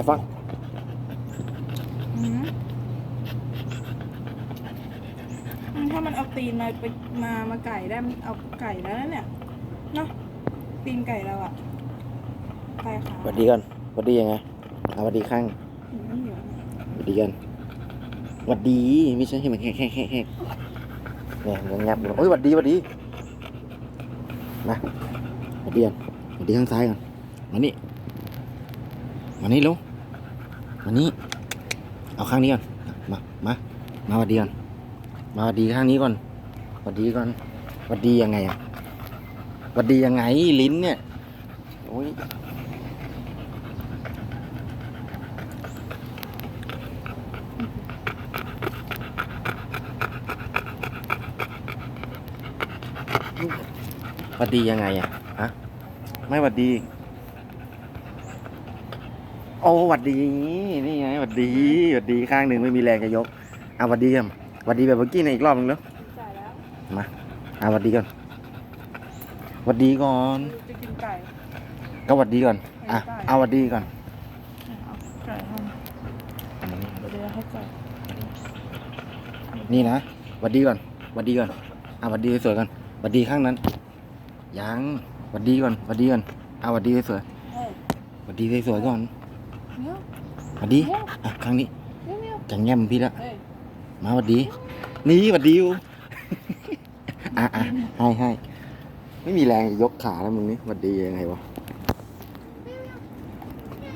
อ้ฟังอืมอืมถ้ามันเอาตีนมาไปมามาไก่ได้มันเอาไก่แล้วนะเนี่ยเนาะตีนไก่เราอะไก่ขาหวัดดีก่อนหวัดดียังไงเอาหวัดดีข้างอืมไม่เหนียวหวัดดีกันหวัดดีไม่ใช่ให้มันแค่แค่แค่แค่เนี่ยมันงับโอ้ยหวัดดีหวัดดีมาหวัดดีกันหวัดดีข้างซ้ายก่อนมานี่มานี่ลูก มานี่เอาข้างนี้ก่อน มา มา มาวัดดีก่อน มาวัดดีข้างนี้ก่อนวัดดีก่อนวัดดียังไงอะวัดดียังไงลิ้นเนี่ย โอ้ยวัดดียังไงอะฮะไม่วัดดี โอ้หวัดดี นี่ไงหวัดดีหวัดดีข้างหนึ่งไม่มีแรงจะยกเอาหวัดดีกันหวัดดีแบบเมื่อกี้ในอีกรอบนึงแล้วจ่ายแล้วเอาหวัดดีก่อนหวัดดีก่อน จะกินไก่ ก็หวัดดีก่อน อะ เอาหวัดดีก่อนเอาไก่ทำเดี๋ยวเดี๋ยวให้ไก่นี่นะหวัดดีก่อนหวัดดีก่อนเอาหวัดดีสวยๆก่อนหวัดดีข้างนั้น ยังหวัดดีก่อนหวัดดีก่อนเอาหวัดดีสวยเฮ้ยๆหวัดดีสวยๆก่อนเนี้ย หวัดดีอะข้างนี้เนี้ยเนี้ยจังแง้มพี่ละเฮ้ยมาหวัดดี นี่หวัดดีอยู่อะอะให้ให้ไม่มีแรงจะยกขาแล้วมึงนี่หวัดดียังไงวะ